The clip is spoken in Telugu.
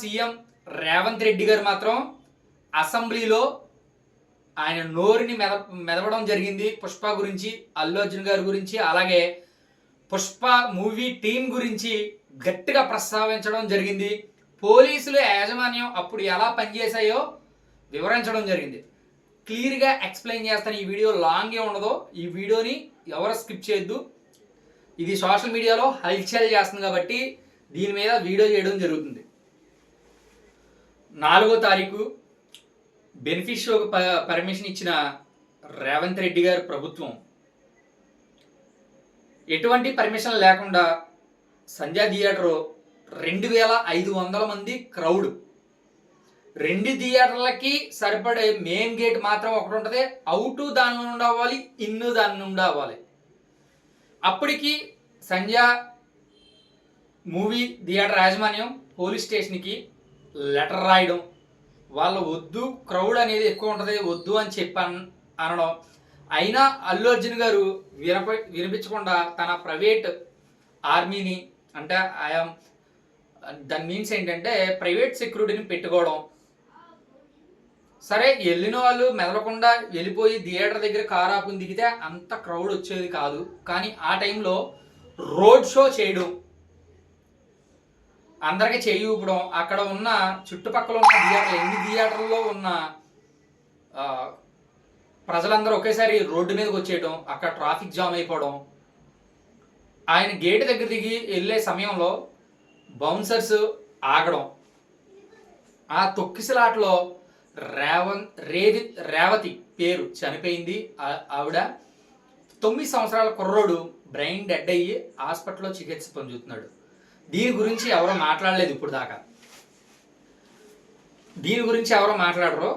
సీఎం రేవంత్ రెడ్డి గారు మాత్రం అసెంబ్లీలో ఆయన నోరుని మెద మెదవడం జరిగింది. పుష్ప గురించి అల్లు అర్జున్ గారి గురించి అలాగే పుష్ప మూవీ టీం గురించి గట్టిగా ప్రస్తావించడం జరిగింది. పోలీసులు యాజమాన్యం అప్పుడు ఎలా పనిచేశాయో వివరించడం జరిగింది. క్లియర్గా ఎక్స్ప్లెయిన్ చేస్తాను ఈ వీడియో లాంగే ఉండదు. ఈ వీడియోని ఎవరు స్కిప్ చేయొద్దు. ఇది సోషల్ మీడియాలో హల్చల్ చేస్తుంది కాబట్టి దీని మీద వీడియో చేయడం జరుగుతుంది. నాలుగో తారీఖు బెనిఫిషియో పర్మిషన్ ఇచ్చిన రేవంత్ రెడ్డి గారి ప్రభుత్వం ఎటువంటి పర్మిషన్ లేకుండా సంధ్యా థియేటర్ రెండు వేల ఐదు వందల మంది క్రౌడ్. రెండు థియేటర్లకి సరిపడే మెయిన్ గేట్ మాత్రం ఒకటి ఉంటుంది. అవుట్ దాని నుండి అవ్వాలి ఇన్ను దాని నుండి అవ్వాలి. అప్పటికి సంధ్యా మూవీ థియేటర్ యాజమాన్యం పోలీస్ స్టేషన్కి లెటర్ రాయడం. వాళ్ళ వద్దు క్రౌడ్ అనేది ఎక్కువ ఉంటుంది వద్దు అని చెప్పి అన్- అనడం. అయినా అల్లు అర్జున్ గారు వినప వినిపించకుండా తన ప్రైవేట్ ఆర్మీని అంటే ఆయా దాని మీన్స్ ఏంటంటే ప్రైవేట్ సెక్యూరిటీని పెట్టుకోవడం. సరే వెళ్ళిన వాళ్ళు మెదలకుండా వెళ్ళిపోయి థియేటర్ దగ్గర కారు ఆపుని దిగితే అంత క్రౌడ్ వచ్చేది కాదు. కానీ ఆ టైంలో రోడ్ షో చేయడం. అందరికి చేయి ఊపడం అక్కడ ఉన్న చుట్టుపక్కల ఉన్న థియేటర్లు ఎన్ని థియేటర్లో ఉన్న ప్రజలందరూ ఒకేసారి రోడ్డు మీదకి వచ్చేయడం అక్కడ ట్రాఫిక్ జామ్ అయిపోవడం. ఆయన గేట్ దగ్గర దిగి వెళ్ళే సమయంలో బౌన్సర్స్ ఆగడం. ఆ తొక్కిసలాటలో రేవన్ రేది రేవతి పేరు చనిపోయింది. ఆవిడ తొమ్మిది సంవత్సరాల కుర్రోడు బ్రెయిన్ డెడ్ అయ్యి హాస్పిటల్లో చికిత్స పొందుతున్నాడు. దీని గురించి ఎవరో మాట్లాడలేదు ఇప్పుడు దాకా. దీని గురించి ఎవరో మాట్లాడరు.